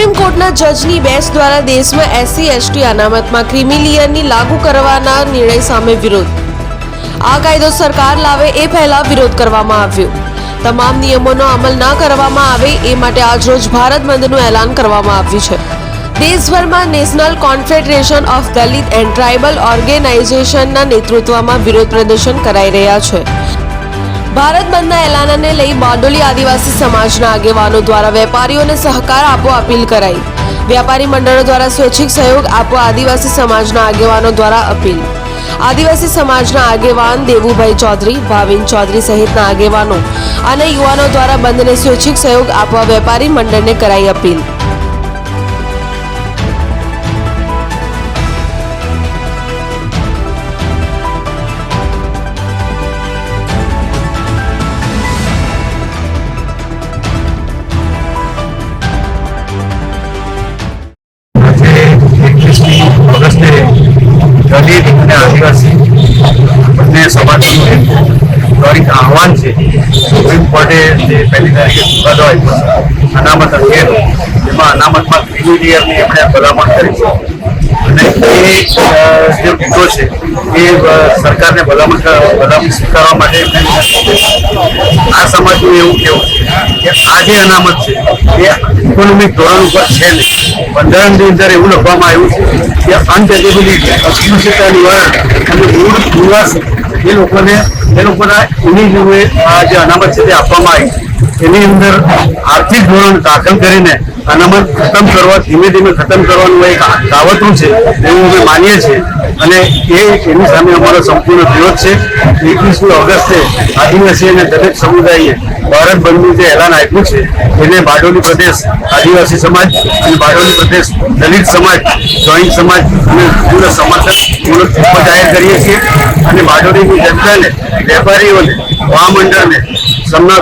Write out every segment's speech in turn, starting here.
Supreme કોર્ટના જજની બેસ દ્વારા દેશમાં એસસી એસટી અનામતમાં ક્રિમિલિયરની લાગુ કરવાના નિર્ણય સામે વિરોધ. આ કાયદો સરકાર લાવે એ પહેલા વિરોધ કરવામાં આવ્યો. તમામ નિયમોનો અમલ ન કરવામાં આવે એ માટે આજરોજ ભારત બંધનું એલાન કરવામાં આવ્યું છે. દેશભરમાં national confederation of Dalit and tribal ઓર્ગેનાઇઝેશનના નેતૃત્વમાં વિરોધ પ્રદર્શન કરાઈ રહ્યા છે. ભારત બંધના એલાનને લઈ બારડોલી આદિવાસી સમાજના આગેવાનો દ્વારા વેપારીઓને સહકાર આપવા અપીલ કરાઈ. વ્યાપારી મંડળો દ્વારા સ્વૈચ્છિક સહયોગ આપવા આદિવાસી સમાજના આગેવાનો દ્વારા અપીલ. આદિવાસી સમાજના આગેવાન દેવુભાઈ ચૌધરી, ભાવિન ચૌધરી સહિતના આગેવાનો અને યુવાનો દ્વારા બંધને સ્વૈચ્છિક સહયોગ આપવા વેપારી મંડળને કરાઈ અપીલ. દલિત અને આદિવાસી બંને સમાજનું એક ત્વરિત આહવાન છે સુપ્રીમ કોર્ટે જે પહેલી તારીખે ચુકાદો આપ્યો અનામત અંગેનો જેમાં અનામતમાં ક્રિમિલિયરની એમણે ભલામણ કરી છે અને એ જે મુદ્દો છે, એ સરકારને ભલામણ ભલામણ સ્વીકારવા માટે છે. આ એવું કહેવું કે આ જે અનામત છે. એ ઇકોનોમિક ધોરણ ઉપર છે નહીં. બંધારણની અંદર એવું લખવામાં આવ્યું છે કે અનટેકેબિલિટી અસ્પૃશ્યતા નિવારણ અને મૂળ નિવાસી એ લોકોને, એ લોકોના એની જોડે આ જે અનામત છે તે આપવામાં આવી. એની અંદર આર્થિક ધોરણ દાખલ કરીને અનામત ખતમ કરવા, ધીમે ધીમે ખતમ કરવાનું એક દાવતું છે, એવું અમે માનીએ છીએ. અને એ એની સામે અમારો સંપૂર્ણ વિરોધ છે. એકવીસમી ઓગસ્ટે આદિવાસી અને દલિત સમુદાયે ભારત બંધનું જે એલાન આપ્યું છે, એને બારડોલી પ્રદેશ આદિવાસી સમાજ અને બારડોલી પ્રદેશ દલિત સમાજ, જોઈન્ટ સમાજ અને પૂર્ણ સમર્થન પૂર્ણ જાહેર કરીએ છીએ. અને બારડોલીની જનતાને વેપારીઓને, મહામંડળને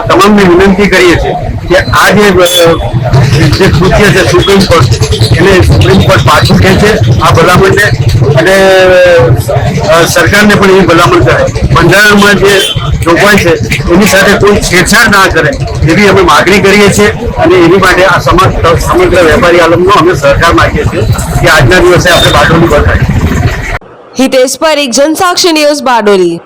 તમામને વિનંતી કરીએ છીએ કે આ જે જે કૃત્ય છે સુપ્રીમ કોર્ટ, એને સુપ્રીમ કોર્ટ પાછું ખેંચે, આ ભલામણને અને સરકારને પણ એવી ભલામણ કરે. બંધારણમાં જે જોગવાઈ છે, એની સાથે કોઈ છેડછાડ ના કરે એવી અમે માગણી કરીએ છીએ અને એની માટે આ સમગ્ર સમગ્ર વેપારી આલમનો અમે સહકાર માગીએ છીએ કે આજના દિવસે આપણે બંધ રાખીએ હિતેશ પરીખ જનસાક્ષી ન્યૂઝ બારડોલી.